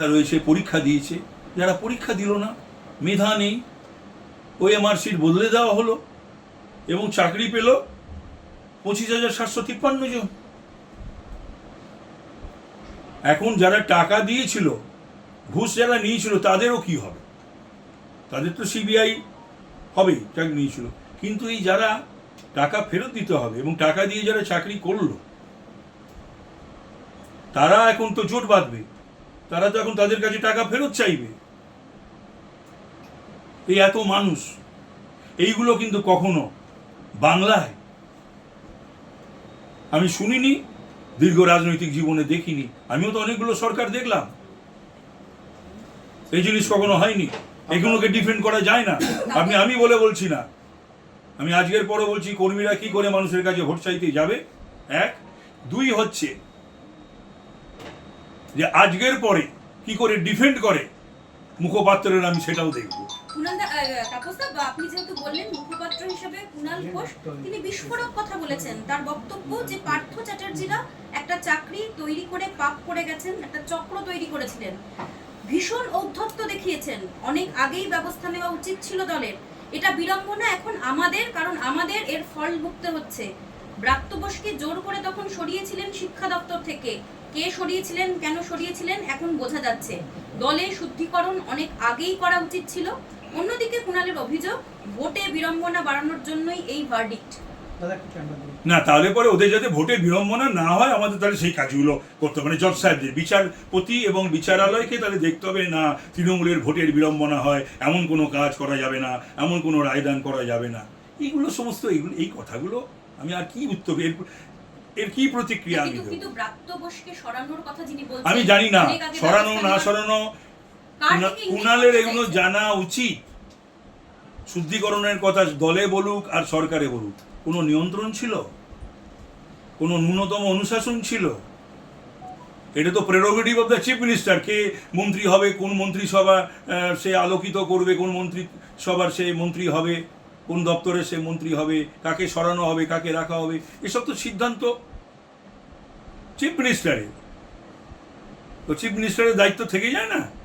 রয়েছে, পরীক্ষা দিয়েছে। যারা পরীক্ষা দিল না, মেধা নেই ওই এমআর সিট বদলে দেওয়া হলো এবং চাকরি পেল পঁচিশ হাজার সাতশো তিপ্পান্ন জন। এখন যারা টাকা দিয়েছিল, ঘুষ যারা নিয়েছিল, তাদেরও কি হবে? তাদের তো সিবিআই হবেই চাকরি নিয়েছিল। কিন্তু এই যারা টাকা ফেরত দিতে হবে এবং টাকা দিয়ে যারা চাকরি করল, তারা এখন তো জোট বাঁধবে। তারা তো এখন তাদের কাছে টাকা ফেরত চাইবে, এই এত মানুষ, এইগুলো কিন্তু কখনো বাংলায় আমি শুনিনি, দীর্ঘ রাজনৈতিক জীবনে দেখিনি, আমিও তো অনেকগুলো সরকার দেখলাম। এই জিনিস কখনো হয়নি, এগুলোকে ডিফেন্ড করা যায় না। আপনি আমি বলে বলছি না। আমি আজকের পরে বলছি, কর্মীরা কি করে মানুষের কাছে ভোট চাইতে যাবে? এক। দুই হচ্ছে যে আজকের পরে কি করে ডিফেন্ড করে মুখপাত্রের আমি সেটাও দেখব। তার করেছিলেন। ভীষণ দেখিয়েছেন। অনেক আগেই ব্যবস্থা নেওয়া উচিত ছিল দলের। এটা বিড়ম্বনা এখন আমাদের, কারণ আমাদের এর ফল ভুগতে হচ্ছে। ব্রাত্য বোসকে জোর করে তখন সরিয়েছিলেন শিক্ষা দপ্তর থেকে। কে সরিয়েছিলেন কেন সরিয়েছিলেন এখন বোঝা যাচ্ছে। দলে শুদ্ধিকরণ অনেক আগেই করা উচিত ছিল। অন্যদিকে কুণালের অভিযোগ ভোটে বিড়ম্বনা বাড়ানোর জন্যই এই ভার্ডিক্ট না তাহলে পরে ওদের যাতে ভোটের বিড়ম্বনা না হয় আমাদের তাহলে সেই কাজগুলো করতে হবে। মানে জজ সাহেবদের বিচারপতি এবং বিচারালয়কে তাহলে দেখতে হবে না তৃণমূলের ভোটের বিড়ম্বনা হয় এমন কোনো কাজ করা যাবে না এমন কোনো রায়দান করা যাবে না। এইগুলো সমস্ত এইগুলো এই কথাগুলো আমি আর কি উত্তর এর এর কি প্রতিক্রিয়া আমি কিন্তু সরানোর কথা যিনি বলছেন আমি জানি না সরানো না সরানো কুণালের এগুলো জানা উচিত। শুদ্ধিকরণের কথা দলে বলুক আর সরকারে বলুক কোনো নিয়ন্ত্রণ ছিল? কোনো ন্যূনতম অনুশাসন ছিল? এটা তো prerogative of the chief minister কে মন্ত্রী হবে কোন মন্ত্রিসভা সে আলোকিত করবে কোন মন্ত্রী সভার সে মন্ত্রী হবে। কোন দপ্তরে সে মন্ত্রী হবে, কাকে সরানো হবে, কাকে রাখা হবে, এসব তো সিদ্ধান্ত চিফ মিনিস্টারের। তো চিফ মিনিস্টারের দায়িত্ব থেকে যায় না?